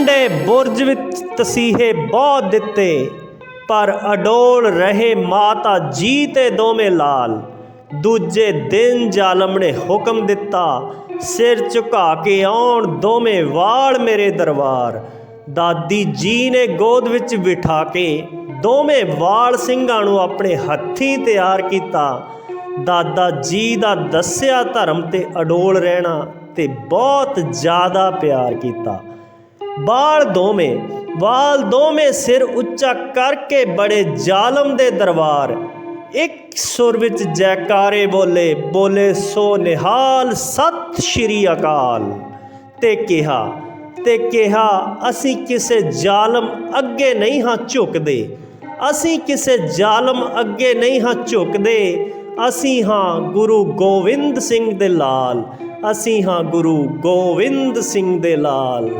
ਠੰਡੇ ਬੁਰਜ ਵਿੱਚ ਤਸੀਹੇ ਬਹੁਤ ਦਿੱਤੇ, ਪਰ ਅਡੋਲ ਰਹੇ ਮਾਤਾ ਜੀ ਤੇ ਦੋਵੇਂ ਲਾਲ। ਦੂਜੇ ਦਿਨ ਜ਼ਾਲਮ ਨੇ ਹੁਕਮ ਦਿੱਤਾ, ਸਿਰ ਝੁਕਾ ਕੇ ਆਉਣ ਦੋਵੇਂ ਵਾਲ ਮੇਰੇ ਦਰਬਾਰ। ਦਾਦੀ ਜੀ ਨੇ ਗੋਦ ਵਿੱਚ ਬਿਠਾ ਕੇ ਦੋਵੇਂ ਵਾਲ ਸਿੰਘਾਂ ਨੂੰ ਆਪਣੇ ਹੱਥੀਂ ਤਿਆਰ ਕੀਤਾ। ਦਾਦਾ ਜੀ ਦਾ ਦੱਸਿਆ ਧਰਮ ਤੇ ਅਡੋਲ ਰਹਿਣਾ ਤੇ ਬਹੁਤ ਜ਼ਿਆਦਾ ਪਿਆਰ ਕੀਤਾ। ਬਾਲ ਦੋਵੇਂ, ਵਾਲ ਦੋਵੇਂ ਸਿਰ ਉੱਚਾ ਕਰਕੇ ਬੜੇ ਜ਼ਾਲਮ ਦੇ ਦਰਬਾਰ। ਇੱਕ ਸੁਰ ਵਿੱਚ ਜੈਕਾਰੇ ਬੋਲੇ ਬੋਲੇ, ਸੋ ਨਿਹਾਲ ਸਤਿ ਸ਼੍ਰੀ ਅਕਾਲ। ਤੇ ਕਿਹਾ ਤੇ ਕਿਹਾ, ਅਸੀਂ ਕਿਸੇ ਜ਼ਾਲਮ ਅੱਗੇ ਨਹੀਂ ਹਾਂ ਝੁਕਦੇ। ਅਸੀਂ ਕਿਸੇ ਜ਼ਾਲਮ ਅੱਗੇ ਨਹੀਂ ਹਾਂ ਝੁਕਦੇ। ਅਸੀਂ ਹਾਂ ਗੁਰੂ ਗੋਬਿੰਦ ਸਿੰਘ ਦੇ ਲਾਲ। ਅਸੀਂ ਹਾਂ ਗੁਰੂ ਗੋਬਿੰਦ ਸਿੰਘ ਦੇ ਲਾਲ।